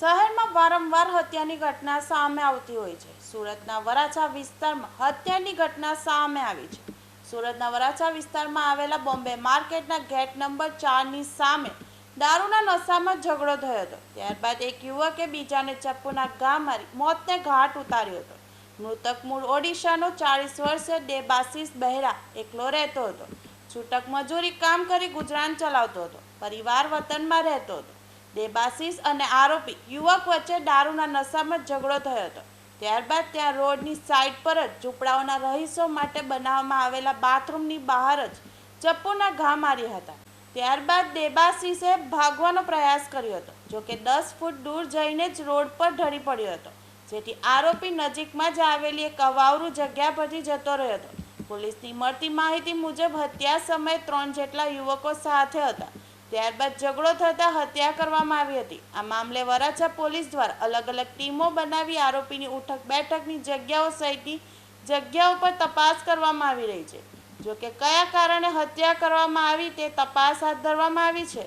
શહેરમાં વારંવાર હત્યાની ઘટના સામે આવતી હોય છે. સુરતના વરાછા વિસ્તારમાં હત્યાની ઘટના સામે આવી છે. સુરતના વરાછા વિસ્તારમાં આવેલા બોમ્બે માર્કેટના ગેટ નંબર ચારની સામે દારૂના નશામાં ઝઘડો થયો હતો. ત્યારબાદ એક યુવકે બીજાને ચપ્પુના ઘા મારી મોતને ઘાટ ઉતાર્યો હતો. મૃતક મૂળ ઓડિશાનો ચાળીસ વર્ષીય દેબાશીષ બહેરા એકલો રહેતો હતો. છૂટક મજૂરી કામ કરી ગુજરાન ચલાવતો હતો. પરિવાર વતનમાં રહેતો હતો. દેબાશીષ અને આરોપી યુવક વચ્ચે દારૂના નશામાં ઝઘડો થયો હતો. ત્યારબાદ ત્યાં રોડની સાઈડ પર જ ઝૂંપડાઓના રહીશો માટે બનાવવામાં આવેલા બાથરૂમની બહાર જ ચપ્પુના ઘા માર્યા હતા. ત્યારબાદ દેબાસીસે ભાગવાનો પ્રયાસ કર્યો હતો જોકે દસ ફૂટ દૂર જઈને જ રોડ પર ઢળી પડ્યો હતો. જેથી આરોપી નજીકમાં જ આવેલી એક અવાવરું જગ્યા પરથી જતો રહ્યો હતો. પોલીસની મળતી માહિતી મુજબ, હત્યા સમયે ત્રણ જેટલા યુવકો સાથે હતા. ત્યારબાદ ઝઘડો થતાં હત્યા કરવામાં આવી હતી. આ મામલે વરાછા પોલીસ દ્વારા અલગ અલગ ટીમો બનાવી આરોપીની ઉઠક બેઠકની જગ્યાઓ સહિતની જગ્યાઓ પર તપાસ કરવામાં આવી રહી છે. જોકે કયા કારણે હત્યા કરવામાં આવી તે તપાસ હાથ ધરવામાં આવી છે?